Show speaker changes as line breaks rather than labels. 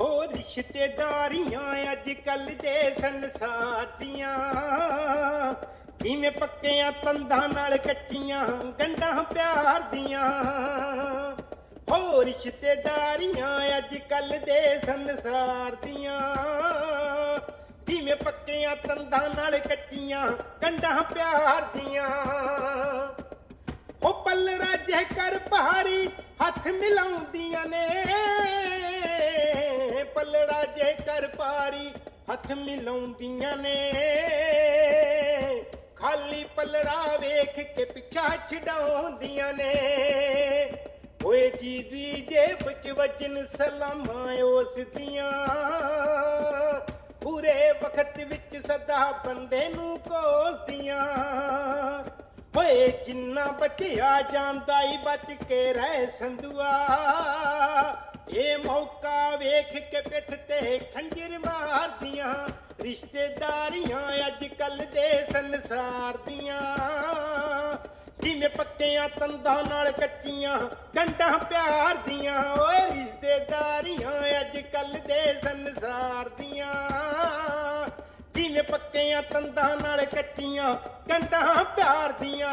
ਹੋ ਰਿਸ਼ਤੇਦਾਰੀਆਂ ਅੱਜ ਕੱਲ ਦੇ ਸੰਸਾਰ ਦੀਆਂ। ਜਿਵੇਂ ਪੱਕਿਆਂ ਤੰਦਾਂ ਨਾਲ ਕੱਚੀਆਂ ਗੰਢਾਂ ਪਿਆਰ ਦੀਆਂ। ਹੋ ਰਿਸ਼ਤੇਦਾਰੀਆਂ ਅੱਜ ਕੱਲ ਦੇ ਸੰਸਾਰ ਦੀਆਂ। ਜਿਵੇਂ ਪੱਕਿਆਂ ਤੰਦਾਂ ਨਾਲ ਕੱਚੀਆਂ ਗੰਢਾਂ ਪਿਆਰ ਦੀਆਂ। ਉਹ ਪੱਲੜਾ ਜੇ ਕਰ ਭਾਰੀ ਹੱਥ ਮਿਲਾਉਂਦੀਆਂ ਨੇ ਕਰ ਹੱਥ ਮਿਲਾਉਂਦੀਆਂ ਨੇ। ਖਾਲੀ ਪੱਲੜਾ ਵੇਖ ਕੇ ਪਿੱਛਾ ਛਡਾਉਂਦੀਆਂ ਨੇ। ਓਏ ਜੀ ਦੀ ਜੇਬ ਚ ਵਜਨ ਸਲਾਮਾਂ ਉਸ ਦੀਆਂ। ਪੂਰੇ ਵਕਤ ਵਿੱਚ ਸਦਾ ਬੰਦੇ ਨੂੰ ਕੋਸਦੀਆਂ ਓਏ ਜਿੰਨਾ ਬਚਿਆ ਜਾਂਦਾ ਈ ਬਚ ਕੇ ਰਹਿ ਸੰਧੂਆ। ਇਹ ਮੌਕਾ ਵੇਖ ਕੇ ਪਿੱਠ ਤੇ ਖੰਜਰ ਮਾਰਦੀਆਂ, ਰਿਸ਼ਤੇਦਾਰੀਆਂ ਅੱਜ ਕੱਲ ਦੇ ਸੰਸਾਰ ਦੀਆਂ। ਜਿਵੇਂ ਪੱਕਿਆਂ ਤੰਦਾਂ ਨਾਲ ਕੱਚੀਆਂ ਗੰਢਾਂ ਪਿਆਰ ਦੀਆਂ ਓਏ ਰਿਸ਼ਤੇਦਾਰੀਆਂ ਅੱਜ ਕੱਲ ਦੇ ਸੰਸਾਰ ਦੀਆਂ। ਜਿਵੇਂ ਪੱਕਿਆਂ ਤੰਦਾਂ ਨਾਲ ਕੱਚੀਆਂ ਗੰਢਾਂ ਪਿਆਰ ਦੀਆਂ